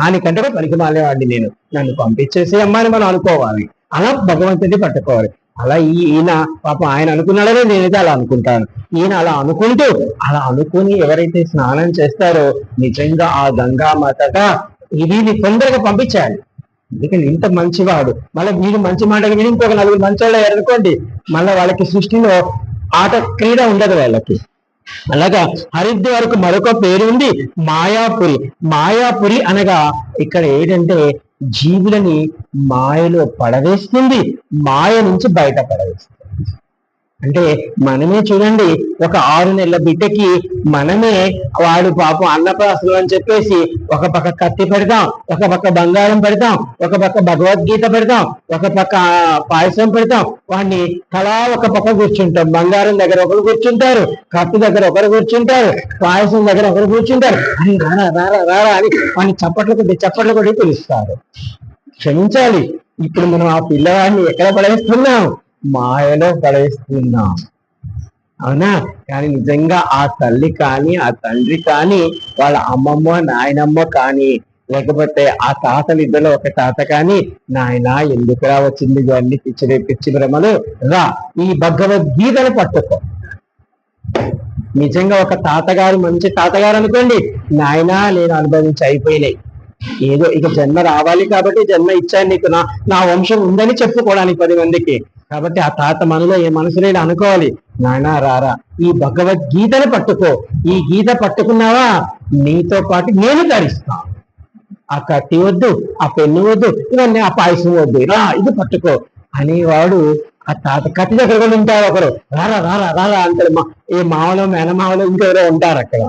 దానికంటే కూడా పనికి మాలేవాడిని నేను. నన్ను పంపించేసి అమ్మా అని మనం అనుకోవాలి. అలా భగవంతుని పట్టుకోవాలి. అలా ఈయన పాపం ఆయన అనుకున్నాడో నేనైతే అలా అనుకుంటాను. ఈయన అలా అనుకుంటూ అలా అనుకుని ఎవరైతే స్నానం చేస్తారో నిజంగా ఆ గంగామాతగా మాతగా తొందరగా పంపించాలి ఎందుకంటే ఇంత మంచివాడు. మళ్ళీ వీడు మంచి మాటగా విని ఇంకొక నలుగురు మంచి వాళ్ళు అనుకోండి మళ్ళీ వాళ్ళకి సృష్టిలో ఆట క్రీడ ఉండదు వాళ్ళకి. అలాగా హరిద్వార్కు మరొక పేరు ఉంది మాయాపురి. మాయాపురి అనగా ఇక్కడ ఏంటంటే జీవులని మాయలో పడవేస్తుంది మాయ నుంచి బయట పడవేస్తుంది అంటే మనమే చూడండి ఒక ఆరు నెలల బిడ్డకి మనమే వాడు పాపం అన్నప్రాసులు అని చెప్పేసి ఒక పక్క కత్తి పెడతాం ఒక పక్క బంగారం పెడతాం ఒక పక్క భగవద్గీత పెడతాం ఒక పక్క పాయసం పెడతాం. వాడిని తలా ఒక పక్క కూర్చుంటాం. బంగారం దగ్గర ఒకరు కూర్చుంటారు కత్తి దగ్గర ఒకరు కూర్చుంటారు పాయసం దగ్గర ఒకరు కూర్చుంటారు. అని రారా రారా రారా అని వాడిని చప్పట్లు కొట్టి చప్పట్లు కొట్టి పిలుస్తారు. క్షమించాలి. ఇప్పుడు మనం ఆ పిల్లవాడిని ఎక్కడ పడేస్తున్నాం? మాయలో పడేస్తున్నాం. అవునా? కానీ నిజంగా ఆ తల్లి కానీ ఆ తండ్రి కానీ వాళ్ళ అమ్మమ్మ నాయనమ్మ కానీ లేకపోతే ఆ తాతలు ఇద్దరు ఒక తాత కానీ నాయన ఎందుకురా వచ్చింది? ఇవన్నీ పిచ్చి పిచ్చి భ్రమలు. రా ఈ భగవద్గీతను పట్టుకో. నిజంగా ఒక తాతగారు మంచి తాతగారు అనుకోండి నాయనా నేను అనుభవించి అయిపోయినాయి. ఏదో ఇక జన్మ రావాలి కాబట్టి జన్మ ఇచ్చాను నీకు. నా నా వంశం ఉందని చెప్పుకోవడానికి పది మందికి. కాబట్టి ఆ తాత మనలో ఏ మనసులో అనుకోవాలి. నానా రారా ఈ భగవద్గీతను పట్టుకో. ఈ గీత పట్టుకున్నావా? నీతో పాటు నేను ధరిస్తా. ఆ కత్తి వద్దు ఆ పెన్ను వద్దు ఇవన్నీ ఆ పాయసం వద్దు. రా ఇది పట్టుకో. అనేవాడు ఆ తాత కత్తి దగ్గర కూడా ఉంటారు ఒకరు రారా రారా రారా అంటారు మా ఈ మావలో మేనమావలో ఇంకెవరో ఉంటారు అక్కడ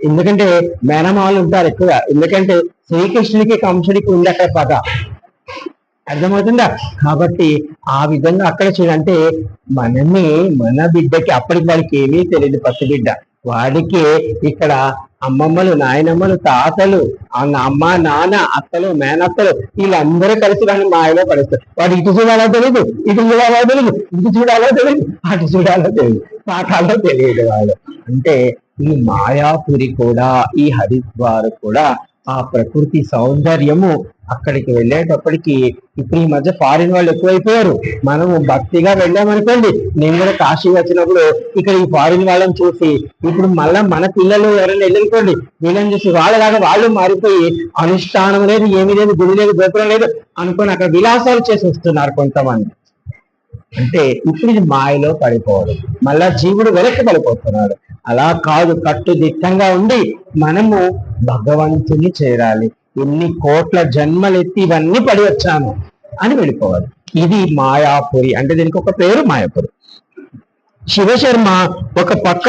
ఎందుకంటే మేనమావలు ఉంటారు ఎక్కువ ఎందుకంటే శ్రీకృష్ణుడికి కంసుడికి ఉంది అక్కడ పద అర్థమవుతుందా? కాబట్టి ఆ విధంగా అక్కడ చూడంటే మనమే మన బిడ్డకి అప్పటికి వాడికి ఏమీ తెలియదు పసి బిడ్డ. వాడికి ఇక్కడ అమ్మమ్మలు నాయనమ్మలు తాతలు ఆ అమ్మ నాన్న అత్తలు మేనత్తలు వీళ్ళందరూ కలిసి వాడిని మాయలో పడేస్తారు. వాడు ఇటు చూడాలో తెలియదు ఇటు చూడాలో తెలియదు ఇటు చూడాలో తెలియదు అటు చూడాలో తెలియదు పాఠాలో తెలియదు వాడు. అంటే ఈ మాయాపురి కూడా ఈ హరిద్వార్ కూడా ఆ ప్రకృతి సౌందర్యము అక్కడికి వెళ్ళేటప్పటికి ఇప్పుడు ఈ మధ్య ఫారిన్ వాళ్ళు ఎక్కువైపోయారు. మనము భక్తిగా వెళ్ళామనుకోండి నేను కూడా కాశీ వచ్చినప్పుడు ఇక్కడ ఈ ఫారిన్ వాళ్ళని చూసి ఇప్పుడు మళ్ళా మన పిల్లలు ఎవరైనా వెళ్ళనుకోండి వీళ్ళని చూసి వాళ్ళలాగా వాళ్ళు మారిపోయి అనుష్ఠానం లేదు ఏమీ లేదు గుడి లేదు గోపురం లేదు అనుకుని అక్కడ విలాసాలు చేసి వస్తున్నారు కొంతమంది. అంటే ఇప్పుడు ఇది మాయలో పడిపోవడం మళ్ళా జీవుడు వెనక్కి పడిపోతున్నాడు. అలా కాదు కట్టుదిట్టంగా ఉండి మనము భగవంతుని చేరాలి. ఎన్ని కోట్ల జన్మలెత్తి ఇవన్నీ పడి వచ్చాను అని వెళ్ళిపోవాలి. ఇది మాయాపురి. అంటే దీనికి ఒక పేరు మాయాపురి. శివశర్మ ఒక పక్క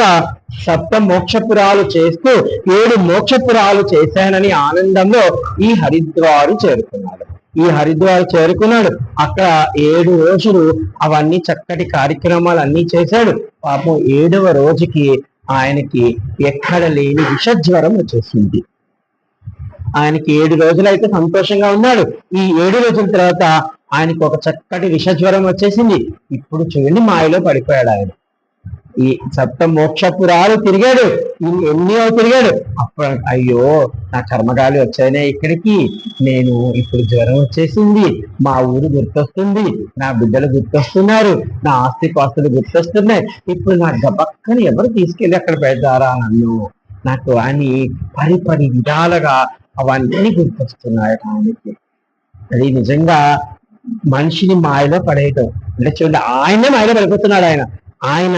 సప్త మోక్షపురాలు చేస్తూ ఏడు మోక్షపురాలు చేశానని ఆనందంలో ఈ హరిద్వారు చేరుకున్నాడు. ఈ హరిద్వార్ చేరుకున్నాడు. అక్కడ ఏడు రోజులు అవన్నీ చక్కటి కార్యక్రమాలు అన్ని చేశాడు. పాపం ఏడవ రోజుకి ఆయనకి ఎక్కడ లేని విషజ్వరం వచ్చేసింది. ఆయనకి ఏడు రోజులైతే సంతోషంగా ఉన్నాడు. ఈ ఏడు రోజుల తర్వాత ఆయనకు ఒక చక్కటి విషజ్వరం వచ్చేసింది. ఇప్పుడు చూడండి మాయలో పడిపోయాడు ఆయన. ఈ సప్త మోక్షపురాలు తిరిగాడు. ఎన్నో తిరిగాడు? అప్పుడు అయ్యో నా కర్మగాలి వచ్చాయినే ఇక్కడికి. నేను ఇప్పుడు జ్వరం వచ్చేసింది. మా ఊరు గుర్తొస్తుంది. నా బిడ్డలు గుర్తొస్తున్నారు. నా ఆస్తి పాస్తులు గుర్తొస్తున్నాయి. ఇప్పుడు నా గబక్కని ఎవరు తీసుకెళ్ళి అక్కడ పెడతారా నన్ను? నాకు అని పరిపరి విధాలుగా అవన్నీ గుర్తొస్తున్నాయి ఆయనకి. అది నిజంగా మనిషిని మాయలో పడేయటం. అంటే చూడండి ఆయనే మాయలో పడిపోతున్నాడు ఆయన. ఆయన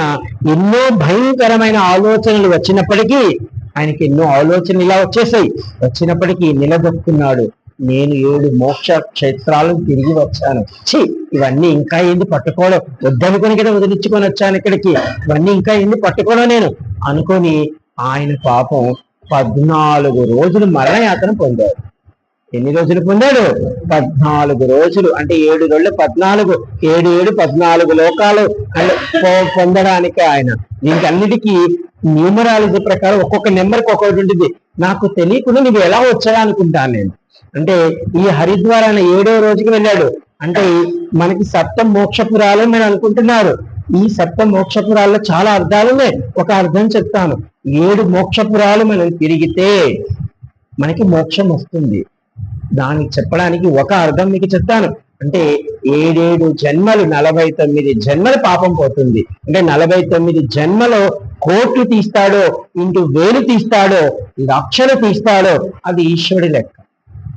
ఎన్నో భయంకరమైన ఆలోచనలు వచ్చినప్పటికీ ఆయనకి ఎన్నో ఆలోచనలు ఇలా వచ్చేసాయి. వచ్చినప్పటికీ నిలదొక్కున్నాడు. నేను ఏడు మోక్ష క్షేత్రాలను తిరిగి వచ్చాను. ఛీ! ఇవన్నీ ఇంకా ఏంది పట్టుకోవడం? వద్దనుకొని కదా వదిలించుకొని వచ్చాను ఇక్కడికి. ఇవన్నీ ఇంకా ఏంది పట్టుకోవడం నేను? అనుకొని ఆయన పాపం పద్నాలుగు రోజులు మరణయాతన పొందాడు. ఎన్ని రోజులు పొందాడు? పద్నాలుగు రోజులు. అంటే ఏడు రోజులు పద్నాలుగు. ఏడు ఏడు పద్నాలుగు లోకాలు అంటే పొందడానికి ఆయన. దీనికి అన్నిటికీ న్యూమరాలజీ ప్రకారం ఒక్కొక్క నెంబర్కి ఒక్కొక్కటి ఉంటుంది. నాకు తెలియకుండా నీకు ఎలా వచ్చాడా అనుకుంటాను నేను. అంటే ఈ హరిద్వార్ అనే ఏడో రోజుకి వెళ్ళాడు. అంటే మనకి సప్త మోక్షపురాలు నేను అనుకుంటున్నారు. ఈ సప్త మోక్షపురాల్లో చాలా అర్థాలు ఉన్నాయి. ఒక అర్థం చెప్తాను. ఏడు మోక్షపురాలు మనం తిరిగితే మనకి మోక్షం వస్తుంది. దానికి చెప్పడానికి ఒక అర్థం మీకు చెప్తాను. అంటే ఏడేడు జన్మలు నలభై తొమ్మిది జన్మల పాపం పోతుంది. అంటే నలభై తొమ్మిది జన్మలో కోట్లు తీస్తాడో ఇంటూ వేలు తీస్తాడో లక్షలు తీస్తాడో అది ఈశ్వరుడి లెక్క.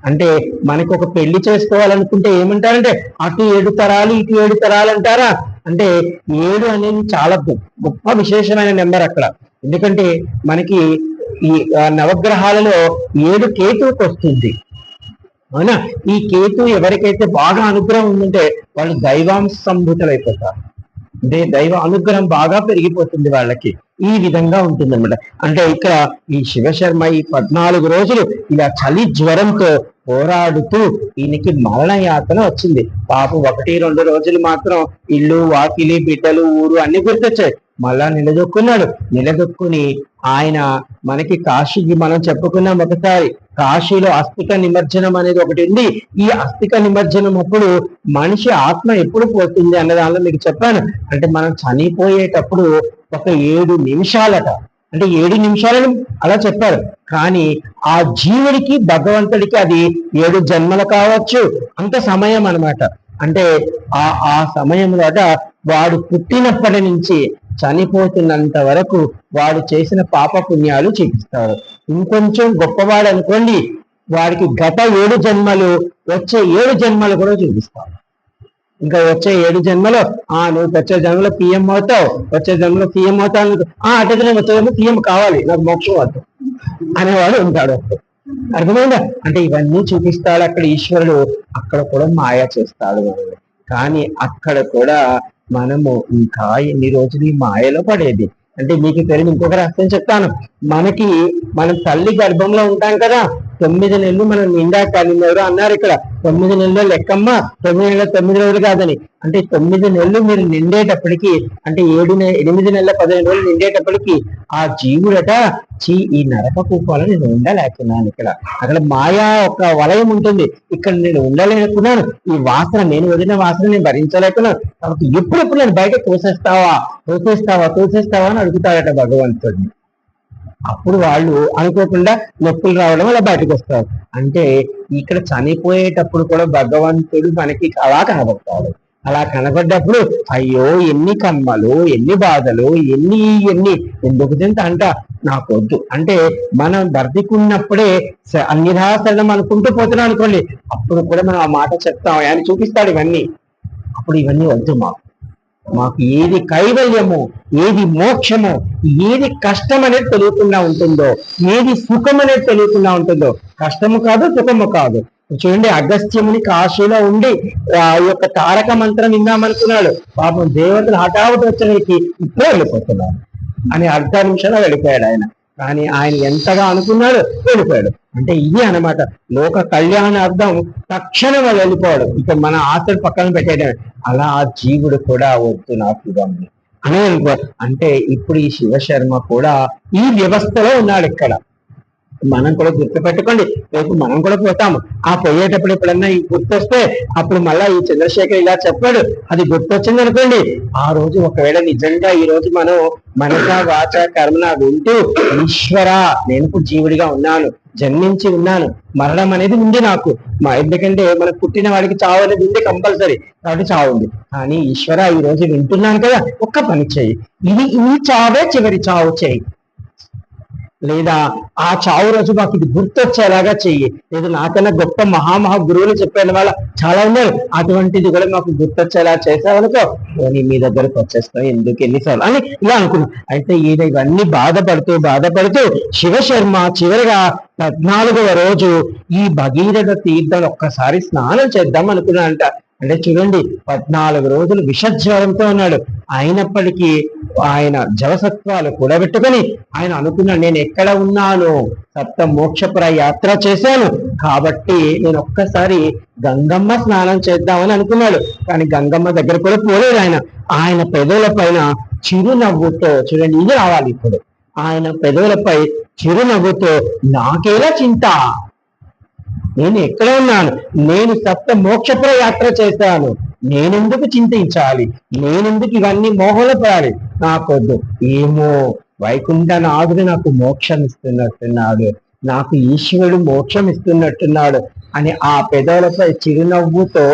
అంటే మనకు ఒక పెళ్ళి చేసుకోవాలనుకుంటే ఏమంటారంటే అటు ఏడు తరాలు ఇటు ఏడు తరాలు అంటారా? అంటే ఏడు అనేది చాలా గొప్ప విశేషమైన నెంబర్ అక్కడ. ఎందుకంటే మనకి ఈ నవగ్రహాలలో ఏడు కేతువుకి వస్తుంది. అవునా? ఈ కేతు ఎవరికైతే బాగా అనుగ్రహం ఉందంటే వాళ్ళు దైవాంసంభూతులైపోతారు అంటే దైవ అనుగ్రహం బాగా పెరిగిపోతుంది వాళ్ళకి. ఈ విధంగా ఉంటుంది అంటే ఇక్కడ ఈ శివశర్మ ఈ పద్నాలుగు రోజులు ఇలా చలి జ్వరంతో పోరాడుతూ ఈయనకి మరణ యాతన వచ్చింది. పాపం ఒకటి రెండు రోజులు మాత్రం ఇల్లు వాకిలి బిడ్డలు ఊరు అన్ని గుర్తొచ్చాయి. మళ్ళా నిలదొక్కున్నాడు. నిలదొక్కుని ఆయన మనకి కాశీకి మనం చెప్పుకున్నాం ఒకసారి కాశీలో అస్థిక నిమజ్జనం అనేది ఒకటి ఉంది. ఈ అస్థిక నిమజ్జనం అప్పుడు మనిషి ఆత్మ ఎప్పుడు పోతుంది అన్న దానిలో మీకు చెప్పాను. అంటే మనం చనిపోయేటప్పుడు ఒక ఏడు నిమిషాలట. అంటే ఏడు నిమిషాలను అలా చెప్పారు. కానీ ఆ జీవుడికి భగవంతుడికి అది ఏడు జన్మలు కావచ్చు. అంత సమయం అన్నమాట. అంటే ఆ ఆ సమయంలోట వాడు పుట్టినప్పటి నుంచి చనిపోతున్నంత వరకు వాడు చేసిన పాప పుణ్యాలు చూపిస్తారు. ఇంకొంచెం గొప్పవాడు అనుకోండి వాడికి గత ఏడు జన్మలు వచ్చే ఏడు జన్మలు కూడా చూపిస్తాడు ఇంకా వచ్చే ఏడు జన్మలో ఆ నువ్వు వచ్చే జన్మలో పిఎం అవుతావు వచ్చే జన్మలో పిఎం అవుతావు ఆ అటు నేను వచ్చే జన్మ పిఎం కావాలి నాకు మోక్షం వద్దు అనేవాడు ఉంటాడు అర్థమైందా? అంటే ఇవన్నీ చూపిస్తాడు అక్కడ ఈశ్వరుడు అక్కడ కూడా మాయ చేస్తాడు. కానీ అక్కడ కూడా మనము ఇంకా ఎన్ని రోజులు ఈ మాయలో పడేది? అంటే మీకు తెలియని ఇంకొక రహస్యం చెప్తాను. మనకి మనం తల్లి గర్భంలో ఉంటాం కదా తొమ్మిది నెలలు మనం నిండా కలిగినవారు అన్నారు ఇక్కడ. తొమ్మిది నెలలు లెక్కమ్మ తొమ్మిది నెలలు తొమ్మిది రోజులు కాదని. అంటే తొమ్మిది నెలలు మీరు నిండేటప్పటికి అంటే ఏడు నెల ఎనిమిది నెలల పదిహేను రోజులు నిండేటప్పటికి ఆ జీవుడట చీ ఈ నరక కూపాలను నేను ఉండలేకున్నాను ఇక్కడ. అక్కడ మాయా ఒక వలయం ఉంటుంది. ఇక్కడ నేను ఉండలేకున్నాను. ఈ వాసన నేను వదిలిన వాసన నేను భరించలేకున్నాను. కాబట్టి ఎప్పుడెప్పుడు నేను బయట తోసేస్తావా? తోసేస్తావా? తోసేస్తావా? అని అడుగుతాడట భగవంతుడిని అప్పుడు వాళ్ళు అనుకోకుండా నొప్పులు రావడం అలా బయటకు వస్తారు. అంటే ఇక్కడ చనిపోయేటప్పుడు కూడా భగవంతుడు మనకి అలా కనబడతాడు. అలా కనబడ్డప్పుడు అయ్యో ఎన్ని కమ్మలు ఎన్ని బాధలు ఎన్ని ఎన్ని ఎందుకు తింత అంట? నాకు వద్దు. అంటే మనం బ్రతికున్నప్పుడే అన్ని నిరాశరణం అనుకుంటూ పోతున్నాం అనుకోండి అప్పుడు కూడా మనం ఆ మాట చెప్తాం. ఆయన చూపిస్తాడు ఇవన్నీ. అప్పుడు ఇవన్నీ వద్దు మాకు. మాకు ఏది కైవల్యము ఏది మోక్షము ఏది కష్టం అనేది తెలియకుండా ఉంటుందో ఏది సుఖం అనేది తెలియకుండా ఉంటుందో కష్టము కాదు సుఖము కాదు. చూడండి అగస్త్యముని కాశీలో ఉండి ఆ యొక్క తారక మంత్రం విందామనుకున్నాడు పాపం దేవతలు హఠావతి వచ్చడానికి ఇప్పుడే వెళ్ళిపోతున్నాడు అని అర్ధ నిమిషంలో వెళ్ళిపోయాడు ఆయన. కానీ ఆయన ఎంతగా అనుకున్నాడు వెళ్ళిపోయాడు. అంటే ఇది అన్నమాట. లోక కళ్యాణార్థం తక్షణం వాళ్ళు వెళ్ళిపోవడం ఇక మన ఆశలు పక్కన పెట్టేయడం అలా ఆ జీవుడు కూడా వద్దు నాకు అని అనుకో. అంటే ఇప్పుడు ఈ శివశర్మ కూడా ఈ వ్యవస్థలో ఉన్నాడు ఇక్కడ. మనం కూడా గుర్తు పెట్టుకోండి. రేపు మనం కూడా పోతాము. ఆ పోయేటప్పుడు ఎప్పుడన్నా ఈ గుర్తొస్తే అప్పుడు మళ్ళా ఈ చంద్రశేఖర్ ఇలా చెప్పాడు. అది గుర్తొచ్చింది అనుకోండి. ఆ రోజు ఒకవేళ నిజంగా ఈ రోజు మనం మనస వాచ కర్మన వింటూ ఈశ్వర నేను ఇప్పుడు జీవుడిగా ఉన్నాను జన్మించి ఉన్నాను మరణం అనేది ఉంది నాకు. మా ఎందుకంటే మనకు పుట్టిన వాడికి చావు అనేది ఉంది కంపల్సరీ. కాబట్టి చావు ఉంది. కానీ ఈశ్వర ఈ రోజు వింటున్నాను కదా ఒక్క పని చెయ్యి. ఇది ఈ చావే చివరి చావు చేయి లేదా ఆ చావు రోజు మాకు ఇది గుర్తొచ్చేలాగా చెయ్యి. లేదా నాకన్నా గొప్ప మహామహా గురువులు చెప్పిన వాళ్ళ చాలా ఉన్నారు. అటువంటిది కూడా మాకు గుర్తొచ్చేలా చేసావనుకో మీ దగ్గరకు వచ్చేస్తాం ఎందుకు ఎన్నిసార్లు అని ఇలా అనుకున్నాం. అయితే ఈయన ఇవన్నీ బాధపడుతూ బాధపడుతూ శివశర్మ చివరిగా పద్నాలుగవ రోజు ఈ భగీరథ తీర్థం ఒక్కసారి స్నానం చేద్దాం అనుకున్నా అంట అంటే చూడండి పద్నాలుగు రోజులు విషజ్వరంతో ఉన్నాడు. అయినప్పటికీ ఆయన జవసత్వాలు కూడబెట్టుకొని ఆయన అనుకున్నాడు నేను ఎక్కడ ఉన్నాను? సప్త మోక్షపుర యాత్ర చేశాను. కాబట్టి నేను ఒక్కసారి గంగమ్మ స్నానం చేద్దామని అనుకున్నాడు. కానీ గంగమ్మ దగ్గర కూడా పోలేదు ఆయన. ఆయన పెదవుల పైన చిరునవ్వుతో చూడండి ఇది రావాలి ఇప్పుడు. ఆయన పెదవులపై చిరునవ్వుతో నాకేలా చింత? నేను ఎక్కడ ఉన్నాను? నేను సప్త మోక్షపుర యాత్ర చేశాను. నేనెందుకు చింతించాలి? నేనెందుకు ఇవన్నీ మోహంలో పడాలి నాకొద్దు. ఏమో వైకుంఠనాథుడు నాకు మోక్షం ఇస్తున్నట్టున్నాడు నాకు ఈశ్వరుడు మోక్షం ఇస్తున్నట్టున్నాడు అని ఆ పెదవులపై చిరునవ్వుతో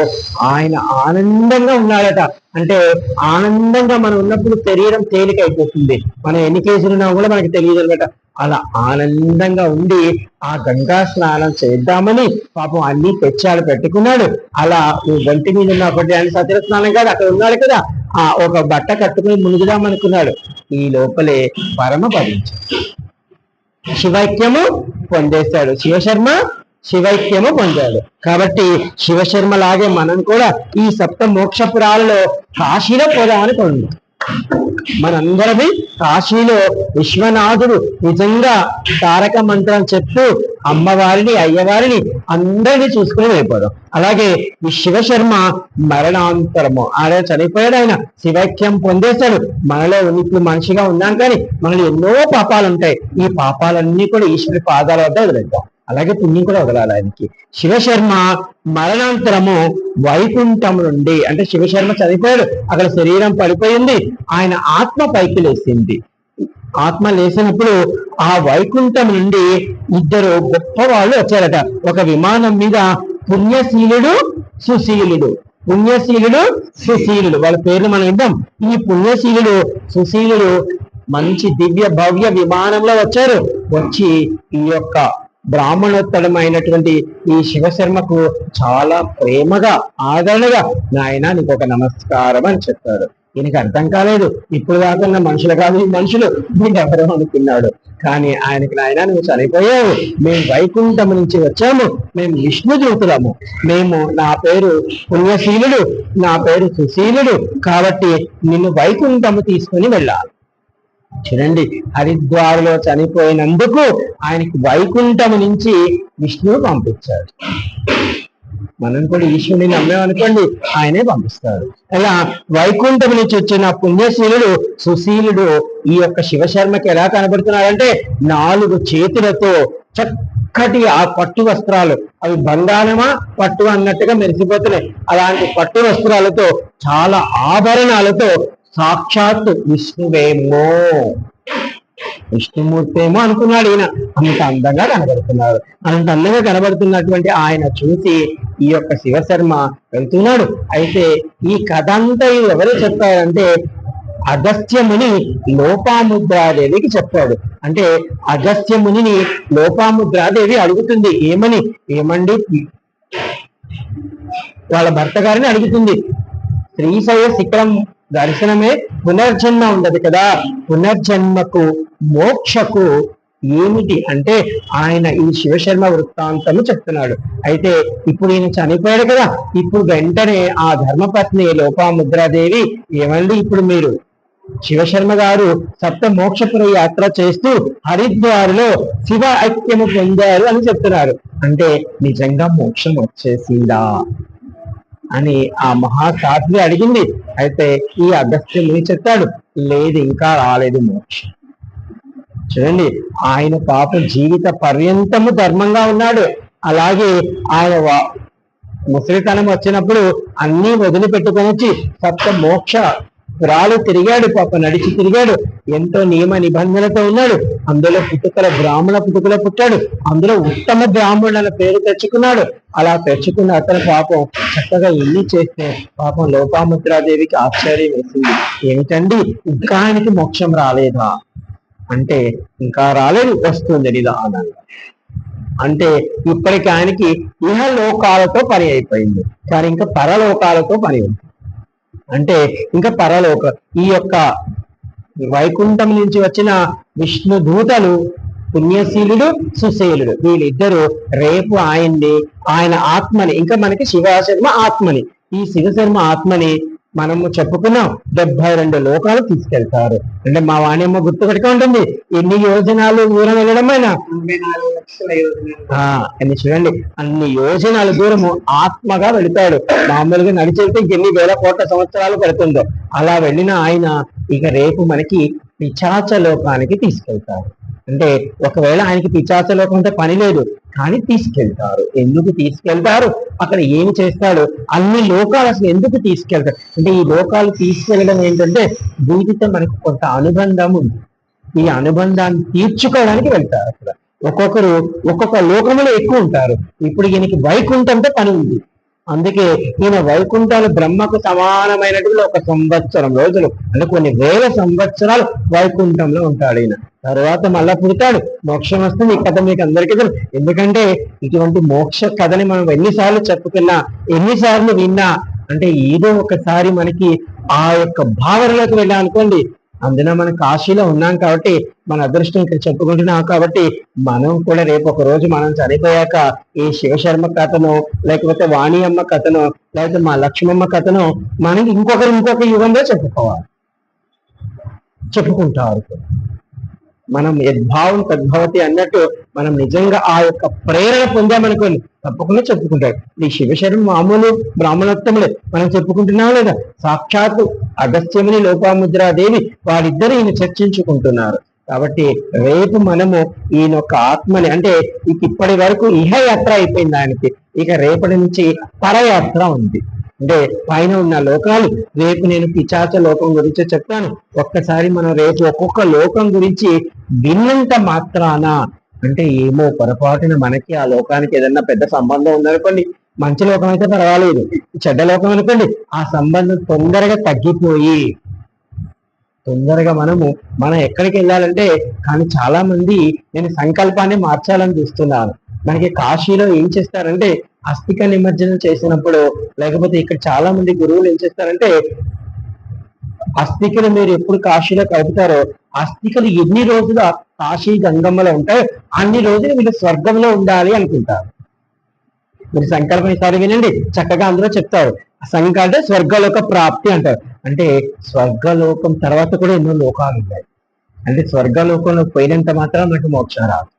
ఆయన ఆనందంగా ఉన్నాడట. అంటే ఆనందంగా మనం ఉన్నప్పుడు శరీరం తేలికైపోతుంది. మనం ఎన్ని కేసులు ఉన్నా కూడా మనకి తెలియదు అనమాట అలా ఆనందంగా ఉండి ఆ గంగా స్నానం చేద్దామని పాపం అన్ని తెచ్చాడు పెట్టుకున్నాడు. అలా నువ్వు గంటి మీద ఉన్నప్పటి ఆయన అని సత్య స్నానం కాదు అక్కడ ఉన్నాడు కదా. ఆ ఒక బట్ట కట్టుకుని మునుగుదాం అనుకున్నాడు ఈ లోపలే పరమ పదించాడు శివైక్యము పొందేశాడు. శివశర్మ శివైక్యము పొందాడు. కాబట్టి శివశర్మ లాగే మనం కూడా ఈ సప్త మోక్షపురాలలో కాశీలో పోదామని పొందాం మనందరది కాశీలో విశ్వనాథుడు నిజంగా తారక మంత్రం చెప్తూ అమ్మవారిని అయ్యవారిని అందరినీ చూసుకుని వెళ్ళిపోదాం. అలాగే ఈ శివశర్మ మరణాంతరము ఆయన చనిపోయాడు ఆయన శివైక్యం పొందేశాడు. మనలో ఇప్పుడు మనిషిగా ఉన్నాం కానీ మనలో ఎన్నో పాపాలు ఉంటాయి. ఈ పాపాలన్నీ కూడా ఈశ్వరి పాదాల వద్ద వదిలేద్దాం. అలాగే పుణ్యం కూడా వదలాలి ఆయనకి. శివశర్మ మరణాంతరము వైకుంఠం నుండి అంటే శివశర్మ చనిపోయాడు అక్కడ శరీరం పడిపోయింది ఆయన ఆత్మ పైకి లేచింది. ఆత్మ లేచినప్పుడు ఆ వైకుంఠం నుండి ఇద్దరు గొప్ప వాళ్ళు వచ్చారట. ఒక విమానం మీద పుణ్యశీలుడు సుశీలుడు. పుణ్యశీలుడు సుశీలుడు. వాళ్ళ పేర్లు మనం ఇద్దాం ఈ పుణ్యశీలుడు సుశీలుడు మంచి దివ్య భవ్య విమానంలో వచ్చారు. వచ్చి ఈ యొక్క బ్రాహ్మణోత్తరమైనటువంటి ఈ శివశర్మకు చాలా ప్రేమగా ఆదరణగా నాయన నీకు ఒక నమస్కారం అని చెప్పాడు. ఈయనకి అర్థం కాలేదు. ఇప్పుడు దాకా మనుషులు కాదు ఈ మనుషులు ఎవరో అనుకున్నాడు. కానీ ఆయనకి నాయన నువ్వు చనిపోయావు. మేము వైకుంఠం నుంచి వచ్చాము. మేము విష్ణు దూతులము. మేము నా పేరు పుణ్యశీలుడు నా పేరు సుశీలుడు. కాబట్టి నిన్ను వైకుంఠము తీసుకుని వెళ్ళాలి. చూడండి హరిద్వార్లో చనిపోయినందుకు ఆయనకి వైకుంఠము నుంచి విష్ణువు పంపించాడు. మనం కూడా ఈశ్వరుని నమ్మేమనుకోండి ఆయనే పంపిస్తాడు. అలా వైకుంఠం నుంచి వచ్చిన పుణ్యశీలుడు సుశీలుడు ఈ యొక్క శివశర్మకి ఎలా కనబడుతున్నాడంటే నాలుగు చేతులతో చక్కటి ఆ పట్టు వస్త్రాలు అవి బంగారమా పట్టు అన్నట్టుగా మెరిసిపోతున్నాయి. అలాంటి పట్టు వస్త్రాలతో చాలా ఆభరణాలతో సాక్షాత్ విష్ణువేమో. విష్ణుమూర్తి ఏమో అనుకున్నాడు ఈయన. అంత అందంగా కనబడుతున్నాడు. అంత అందంగా కనబడుతున్నటువంటి ఆయన చూసి ఈ యొక్క శివశర్మ వెళ్తున్నాడు. అయితే ఈ కథ అంతా ఎవరు చెప్పారంటే అగస్త్యముని లోపాముద్రాదేవికి చెప్పాడు. అంటే అగస్త్యముని లోపాముద్రాదేవి అడుగుతుంది. ఏమని? ఏమండి? వాళ్ళ భర్త గారిని అడుగుతుంది. శ్రీశైల శిఖరం దర్శనమే పునర్జన్మ ఉండదు కదా. పునర్జన్మకు మోక్షకు ఏమిటి అంటే ఆయన ఈ శివశర్మ వృత్తాంతము చెప్తున్నాడు. అయితే ఇప్పుడు ఈయన చనిపోయాడు కదా. ఇప్పుడు వెంటనే ఆ ధర్మపత్ని లోపాముద్రాదేవి ఏమండి ఇప్పుడు మీరు? శివశర్మ గారు సప్త మోక్షపుర యాత్ర చేస్తూ హరిద్వార్లో శివ ఐక్యము పొందారు అని చెప్తున్నారు. అంటే నిజంగా మోక్షం వచ్చేసిందా? అని ఆ మహాశాస్త్రి అడిగింది. అయితే ఈ అగస్త్యుని చెప్తాడు లేదు ఇంకా రాలేదు మోక్షం. చూడండి ఆయన పాప జీవిత పర్యంతము ధర్మంగా ఉన్నాడు. అలాగే ఆయన ముసలితనం వచ్చినప్పుడు అన్ని వదిలిపెట్టుకొని వచ్చి సప్త మోక్ష రాలు తిరిగాడు పాప నడిచి తిరిగాడు. ఎంతో నియమ నిబంధనతో ఉన్నాడు. అందులో పుట్టుకల బ్రాహ్మణ పుట్టుకల పుట్టాడు. అందులో ఉత్తమ బ్రాహ్మణుల పేరు తెచ్చుకున్నాడు. అలా తెచ్చుకున్న అతను పాపం చక్కగా ఎన్ని చేస్తే పాపం లోపాముద్రాదేవికి ఆశ్చర్యం వేసింది. ఏమిటండి? ఇంకా ఆయనకి మోక్షం రాలేదా? అంటే ఇంకా రాలేదు వస్తుంది నిదానంగా. అంటే ఇప్పటికి ఆయనకి ఇహలోకాలతో పని అయిపోయింది. కానీ ఇంకా పరలోకాలతో పని ఉంది. అంటే ఇంకా పరలోక ఈ యొక్క వైకుంఠం నుంచి వచ్చిన విష్ణు దూతలు పుణ్యశీలుడు సుశీలుడు. వీళ్ళిద్దరూ రేపు ఆయన్ని ఆయన ఆత్మని ఇంకా మనకి శివశర్మ ఆత్మని ఈ శివశర్మ ఆత్మని మనము చెప్పుకున్నాం డెబ్బై రెండు లోకాలు తీసుకెళ్తారు. అంటే మా వాణియమ్మ గుర్తు ఉంటుంది ఎన్ని యోజనాలు దూరం వెళ్ళడమైనా? అని చూడండి అన్ని యోజనాల దూరము ఆత్మగా వెళతాడు. మామూలుగా నడిచెళ్తే ఎన్ని వేల కోట్ల సంవత్సరాలు పడుతుందో. అలా వెళ్ళిన ఆయన ఇక రేపు మనకి పిచాచ లోకానికి తీసుకెళ్తారు. అంటే ఒకవేళ ఆయనకి పిచాచలోకం అంటే పని లేదు. కానీ తీసుకెళ్తారు. ఎందుకు తీసుకెళ్తారు? అక్కడ ఏమి చేస్తాడు? అన్ని లోకాలు అసలు ఎందుకు తీసుకెళ్తారు? అంటే ఈ లోకాలు తీసుకెళ్ళడం ఏంటంటే వీటితో మనకు కొంత అనుబంధం ఉంది. ఈ అనుబంధాన్ని తీర్చుకోవడానికి వెళ్తారు అక్కడ. ఒక్కొక్కరు ఒక్కొక్క లోకంలో ఎక్కువ ఉంటారు. ఇప్పుడు ఈయనకి వైకుంఠంతో పని ఉంది. అందుకే ఈయన వైకుంఠాలు బ్రహ్మకు సమానమైనటువంటి ఒక సంవత్సరం రోజులు. అంటే కొన్ని వేల సంవత్సరాలు వైకుంఠంలో ఉంటాడు ఈయన. తర్వాత మళ్ళా పుడతాడు. మోక్షం వస్తుంది. ఈ కథ మీకు అందరికీ తెలుసు. ఎందుకంటే ఇటువంటి మోక్ష కథని మనం ఎన్నిసార్లు చెప్పుకున్నా ఎన్నిసార్లు విన్నా అంటే ఏదో ఒకసారి మనకి ఆ యొక్క భావనలోకి వెళ్ళామనుకోండి అందున మనం కాశీలో ఉన్నాం కాబట్టి మన అదృష్టం ఇక్కడ చెప్పుకుంటున్నాం కాబట్టి మనం కూడా రేపు ఒక రోజు మనం చనిపోయాక ఈ శివశర్మ కథను లేకపోతే వాణి అమ్మ కథను లేకపోతే మా లక్ష్మమ్మ కథను మనం ఇంకొకరు ఇంకొక యుగంలో చెప్పుకోవాలి. చెప్పుకుంటారు. మనం యద్భావం తద్భవతి అన్నట్టు మనం నిజంగా ఆ యొక్క ప్రేరణ పొందామనుకోండి తప్పకుండా చెప్పుకుంటారు. ఈ శివశరం మామూలు బ్రాహ్మణోత్తములే. మనం చెప్పుకుంటున్నాం లేదా? సాక్షాత్తు అగస్త్యముని లోపాముద్రాదేవి వారిద్దరు ఈయన చర్చించుకుంటున్నారు. కాబట్టి రేపు మనము ఈయన యొక్క ఆత్మని అంటే ఇక ఇప్పటి వరకు ఇహ యాత్ర అయిపోయింది ఆయనకి. ఇక రేపటి నుంచి పరయాత్ర ఉంది. అంటే పైన ఉన్న లోకాలు రేపు నేను పిచాచ లోకం గురించి చెప్తాను. ఒక్కసారి మనం రేపు ఒక్కొక్క లోకం గురించి విన్నంత మాత్రాన అంటే ఏమో పొరపాటున మనకి ఆ లోకానికి ఏదన్నా పెద్ద సంబంధం ఉందనుకోండి మంచి లోకం అయితే పర్వాలేదు చెడ్డ లోకం అనుకోండి ఆ సంబంధం తొందరగా తగ్గిపోయి తొందరగా మనము మనం ఎక్కడికి వెళ్ళాలంటే కానీ చాలా మంది నేను సంకల్పాన్ని మార్చాలని చూస్తున్నాను. మనకి కాశీలో ఏం చేస్తారంటే అస్థిక నిమజ్జనం చేసినప్పుడు లేకపోతే ఇక్కడ చాలా మంది గురువులు ఏం చేస్తారంటే అస్థికలు మీరు ఎప్పుడు కాశీలో కలుపుతారో అస్థికలు ఎన్ని రోజులు కాశీ గంగమ్మలో ఉంటాయో అన్ని రోజులు మీరు స్వర్గంలో ఉండాలి అనుకుంటారు. మీరు సంకల్పం ఈసారి వినండి. చక్కగా అందులో చెప్తారు. సంక అంటే స్వర్గలోక ప్రాప్తి అంటారు. అంటే స్వర్గలోకం తర్వాత కూడా ఎన్నో లోకాలు ఉన్నాయి. అంటే స్వర్గలోకంలో పోయినంత మాత్రం మనకు మోక్షం రాదు.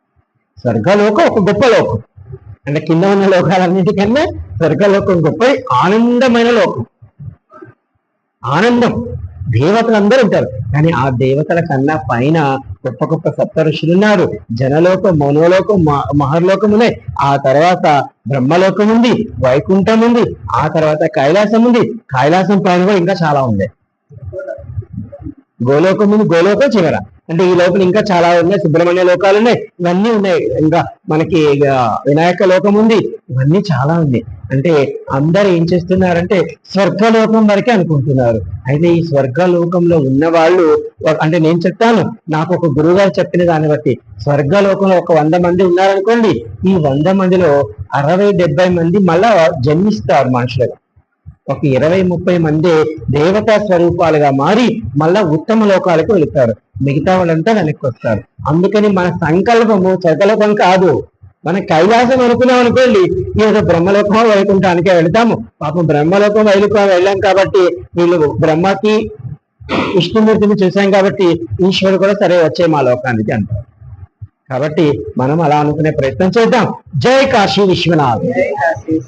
స్వర్గలోకం ఒక గొప్ప లోకం. అంటే కింద ఉన్న లోకాలన్నిటికన్నా స్వర్గలోకం గొప్ప ఆనందమైన లోకం. ఆనందం. దేవతలు అందరూ ఉంటారు. కానీ ఆ దేవతల కన్నా పైన గొప్ప గొప్ప సప్త ఋషులు ఉన్నారు. జనలోకం మనోలోకం మహర్లోకం ఉన్నాయి. ఆ తర్వాత బ్రహ్మలోకం ఉంది వైకుంఠం ఉంది ఆ తర్వాత కైలాసం ఉంది. కైలాసం పైన కూడా ఇంకా చాలా ఉంది. గోలోకం ముందు గోలోకం చివర. అంటే ఈ లోపల ఇంకా చాలా ఉన్నాయి సుబ్రహ్మణ్య లోకాలు ఉన్నాయి ఇవన్నీ ఉన్నాయి. ఇంకా మనకి వినాయక లోకం ఉంది ఇవన్నీ చాలా ఉంది అంటే అందరు ఏం చేస్తున్నారంటే స్వర్గలోకం వరకే అనుకుంటున్నారు. అయితే ఈ స్వర్గలోకంలో ఉన్న వాళ్ళు అంటే నేను చెప్తాను నాకు ఒక గురువు గారు చెప్పిన దాన్ని బట్టి స్వర్గలోకంలో ఒక వంద మంది ఉన్నారనుకోండి ఈ వంద మందిలో అరవై డెబ్బై మంది మళ్ళా జన్మిస్తారు మనుషులుగా ఒక ఇరవై ముప్పై మంది దేవతా స్వరూపాలుగా మారి మళ్ళా ఉత్తమ లోకాలకు వెళుతారు. మిగతా వాళ్ళంతా వెనక్కి వస్తారు. అందుకని మన సంకల్పము చదలోకం కాదు. మన కైలాసం అనుకున్నాం అనుకోండి ఏదో బ్రహ్మలోకం వైకుంఠానికే వెళ్తాము. పాపం బ్రహ్మలోకం వైలుకం వెళ్ళాం కాబట్టి వీళ్ళు బ్రహ్మకి విష్ణుమూర్తిని చూసాం కాబట్టి ఈశ్వరుడు కూడా సరే వచ్చే మా లోకానికి అంటారు. కాబట్టి మనం అలా అనుకునే ప్రయత్నం చేద్దాం. జై కాశీ విశ్వనాథ్.